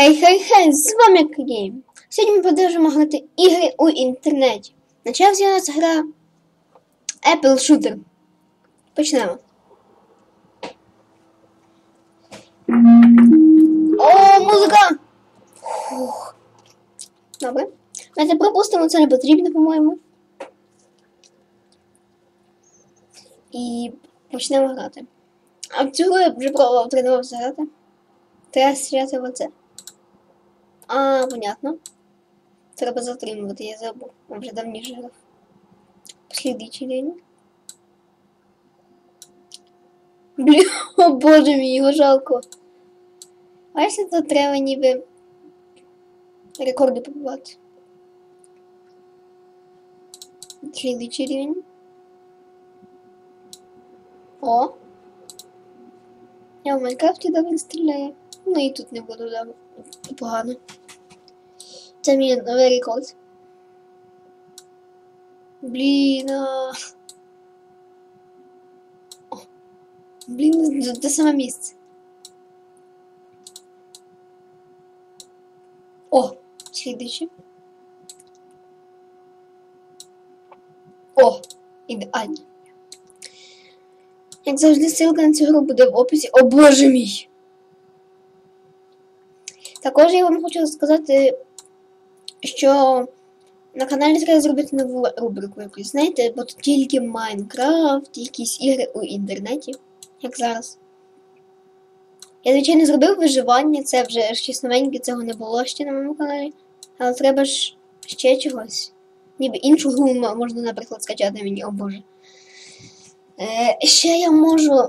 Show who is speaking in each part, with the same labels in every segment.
Speaker 1: Хей, хей, хей, з вами Кгейм. Сьогодні ми продовжимо грати ігри у інтернеті. На черзі у нас гра Apple Shooter. Почнемо. О, музика! Фух. Добре. Давайте пропустимо, це не потрібно, по-моєму. І почнемо грати. А в цю гру я вже пробував тренувався грати. Треба стріляти в оце. А, понятно. Треба затримувати, я забув. Я вже давніше грав. Послідуючий день. Блін, о боже мій, його жалко. А якщо тут треба ніби рекорди побувати. Слідуючий рівень. О! Я в Майнкрафті добре стріляю. Ну і тут не буду да, погано. Це мій новий рекорд. Блін. Блін, це саме місце. О, слідуючи. О, ідеально. Як завжди, ссылка на цю гру буде в описі. О боже мій! Також я вам хочу сказати, що на каналі треба зробити нову рубрику якусь, знаєте, бо тут тільки Майнкрафт, якісь ігри у інтернеті, як зараз. Я, звичайно, зробив виживання, це вже щось новеньке, цього не було ще на моєму каналі. Але треба ж ще чогось. Ніби іншу гру можна, наприклад, скачати мені, о боже. Е, ще я можу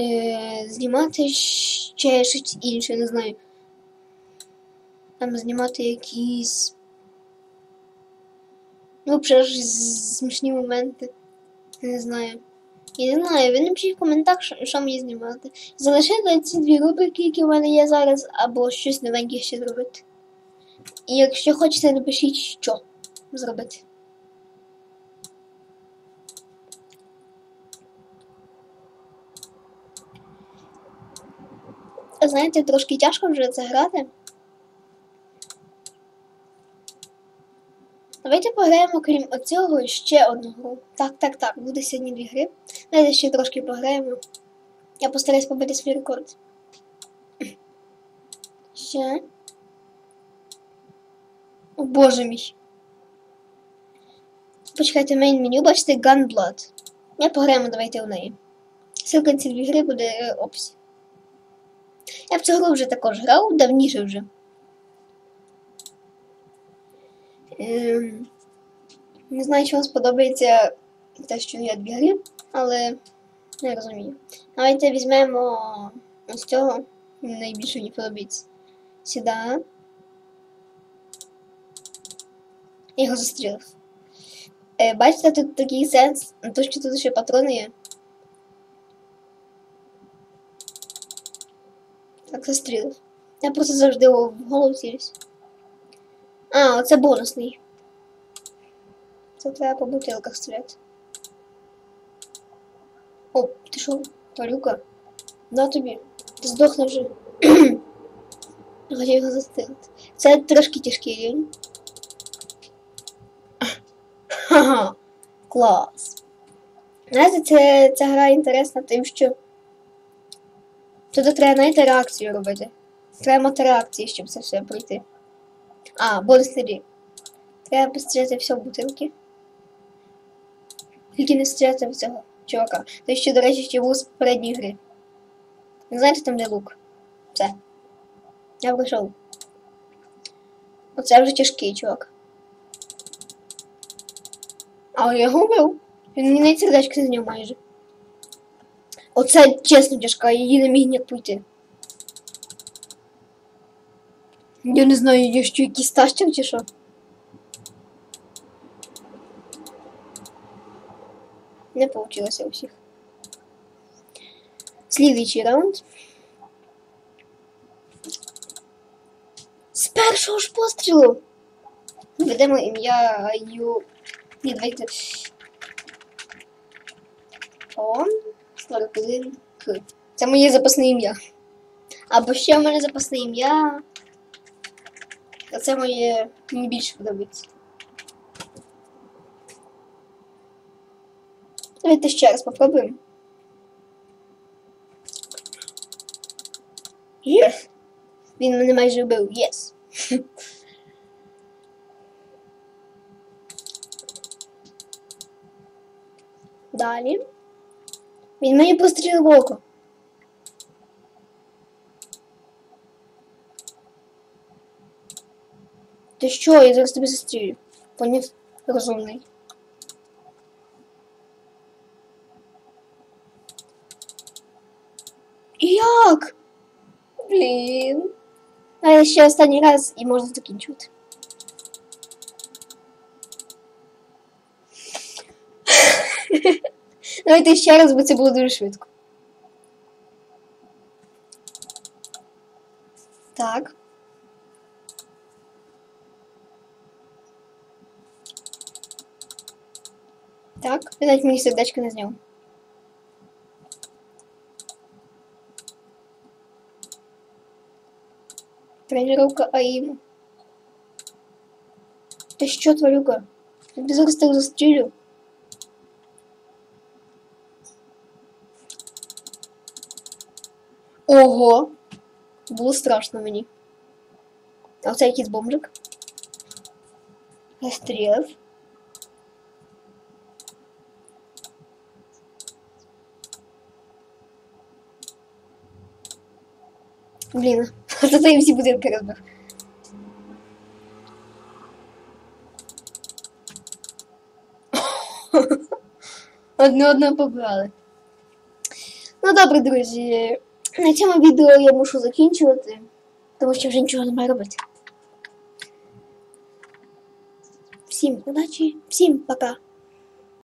Speaker 1: е, знімати ще щось інше, не знаю. Там знімати якісь. Ну, ж смішні моменти. Не знаю. Я не знаю, ви напишіть в коментах, що, що мені знімати. Залишайте ці дві рубрики, які в мене є зараз, або щось новеньке ще зробити. І якщо хочете, напишіть, що зробити. Знаєте, трошки тяжко вже це грати. Давайте пограємо, крім оцього, ще одну гру. Так, так, так, буде сьогодні дві гри. Давайте ще трошки пограємо. Я постараюсь побити свій рекорд. Ще. О боже мій. Почекайте мейн меню, бачите Gunblood. Я пограємо, давайте в неї. Ссылка на ці дві гри буде е, описі. Я в цю гру вже також грав, давніше вже. Не знаю, чи вам сподобається те, що я гри, але не розумію. Давайте візьмемо ось цього. Найбільше мені подобається. Сюди. Я його застрілив. Е, бачите, тут такий сенс, то що тут ще патрони є. Так застрілив. Я просто завжди в голову цілюсь. А, оце бонусний. Це треба по бутилках стріляти. О, ти що, тварюка? На тобі. Ти здохне вже. Хотів його застрелити. Це трошки тяжкий рівень. Ха-ха. Клас. Знаєте, це, ця гра інтересна тим, що тут треба, знаєте, реакцію робити. Треба мати реакції, щоб це все пройти. А, рівень. Треба постріляти все бутилки. Тільки не стріляти в цього чувака. Той ще, до речі, був з попередньої гри. Ви знаєте там, де лук? Все. Я пройшов. Оце вже тяжкий чувак. А я його вбив. Він навіть сердечко зняв майже. Оце чесно тяжка, її не міг ніяк пройти. Я не знаю, я що якийсь тащив чи що. Не получилося у всіх. Слідуючий раунд. З першого ж пострілу. Ведемо ім'я Ю. Ні, давайте. О, 41 К. Це моє запасне ім'я. Або ще в мене запасне ім'я. Це моє мені більше подобається. Давайте ще раз попробуємо. Є. Він мене майже вбив. Єс. Далі. Він мені пострілив око. Ти що? Я зараз тобі застрілю. Поняв? Розумний. Як? Блін. А ще останній раз і можна закінчувати. Давайте ще раз, бо це було дуже швидко. Так. Так, він навіть мені сердечко не зняв. Тренировка АІМ. Ти що, тварюка? Я тебе зараз так застрілю. Ого! Було страшно мені. А оце якийсь бомжик. Застрілив. Блін, зато я всі будинки розбив. Одне одне побрали. Ну добре, друзі. На цьому відео я мушу закінчувати, тому що вже нічого немає робити. Всім удачі, всім пока.